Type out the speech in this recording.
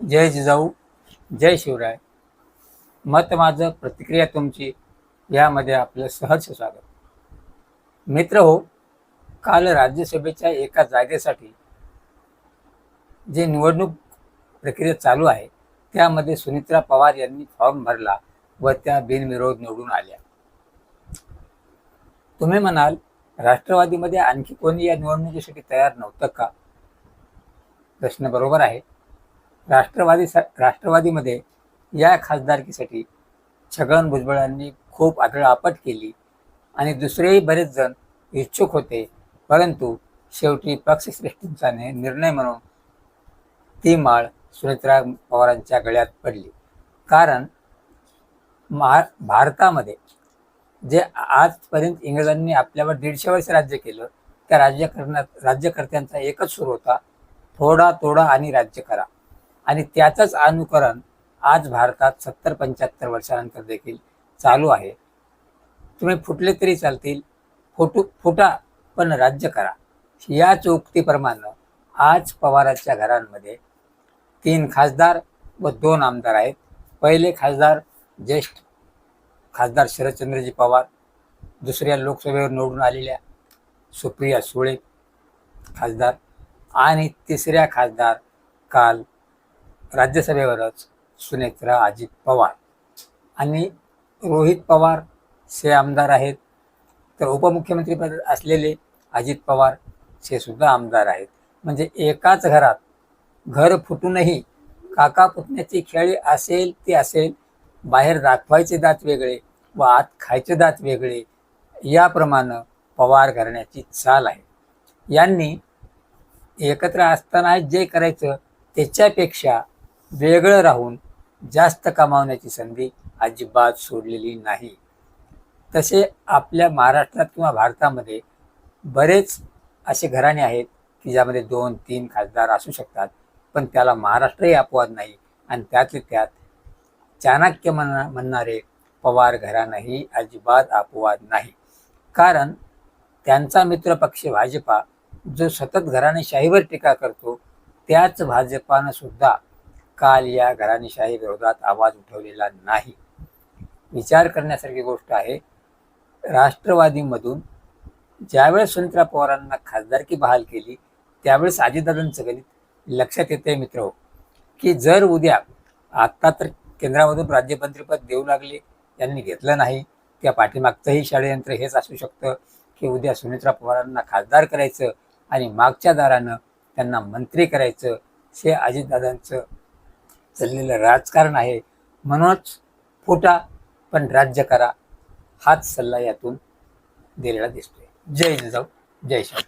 जय जिजाऊ जय शिवराय. मत माझं प्रतिक्रिया तुमची यामध्ये आपलं सहर्ष स्वागत. मित्र हो काल राज्यसभेच्या एका जागेसाठी जे निवडणूक प्रक्रिया चालू आहे त्यामध्ये सुनित्रा पवार यांनी फॉर्म भरला व त्या बिनविरोध निवडून आल्या. तुम्ही म्हणाल राष्ट्रवादीमध्ये आणखी कोणी या निवडणुकीसाठी तयार नव्हतं का? प्रश्न बरोबर आहे. राष्ट्रवादी राष्ट्रवादीमध्ये या खासदारकीसाठी छगन भुजबळांनी खूप आदळआपट केली आणि दुसरेही बरेच जण इच्छुक होते परंतु शेवटी पक्षश्रेष्ठींचा निर्णय म्हणून ती माळ सुनेत्रा पवारांच्या गळ्यात पडली. कारण महा भारतामध्ये जे आजपर्यंत इंग्रजांनी आपल्यावर दीडशे वर्ष राज्य केलं त्या राज्य करण्यात राज्यकर्त्यांचा एकच सूर होता थोडा तोडा आणि राज्य करा. आणि त्याचंच अनुकरण आज भारतात सत्तर पंच्याहत्तर वर्षानंतर देखील चालू आहे. तुम्ही फुटले तरी चालतील फुटू फुटा पण राज्य करा. या चौकटीप्रमाणे आज पवाराच्या घरांमध्ये तीन खासदार व दोन आमदार आहेत. पहिले खासदार ज्येष्ठ खासदार शरदचंद्रजी पवार दुसऱ्या लोकसभेवर निवडून आलेल्या सुप्रिया सुळे खासदार आणि तिसऱ्या खासदार काल राज्यसभेवरच सुनेत्रा अजित पवार आणि रोहित पवार से आमदार आहेत. तर उपमुख्यमंत्रीपद असलेले अजित पवार हे सुद्धा आमदार आहेत. म्हणजे एकाच घरात घर फुटूनही काका पुतण्याची खेळी असेल ती असेल बाहेर दाखवायचे दात वेगळे व आत खायचे दात वेगळे याप्रमाणे पवार करण्याची चाल आहे. यांनी एकत्र असताना जे करायचं त्याच्यापेक्षा वेगळं राहून जास्त कमावण्याची संधी अजिबात सोडलेली नाही. तसे आपल्या महाराष्ट्रात किंवा भारतामध्ये बरेच असे घराणे आहेत की ज्यामध्ये दोन तीन खासदार असू शकतात पण त्याला महाराष्ट्रही अपवाद नाही आणि त्यातले त्यात चाणक्य म्हणा म्हणणारे पवार घराणंही अजिबात अपवाद नाही. कारण त्यांचा मित्रपक्ष भाजपा जो सतत घराणेशाहीवर टीका करतो त्याच भाजपानं सुद्धा काल या घराणेशाही विरोधात आवाज उठवलेला नाही. विचार करण्यासारखी गोष्ट आहे. राष्ट्रवादीमधून ज्यावेळेस सुनित्रा पवारांना खासदारकी बहाल केली त्यावेळेस अजितदादांचं गणित लक्षात येते मित्र. हो की जर उद्या आत्ता तर केंद्रामधून राज्यमंत्रीपद देऊ लागले यांनी घेतलं नाही त्या पाठीमागचंही षडयंत्र हेच असू शकतं की उद्या सुनित्रा पवारांना खासदार करायचं आणि मागच्या दारानं त्यांना मंत्री करायचं हे अजितदादांचं चाललेलं राजकारण आहे म्हणूनच फुटा पण राज्य करा हाच सल्ला यातून दिलेला दिसतोय. जय जिजाऊ जय श्री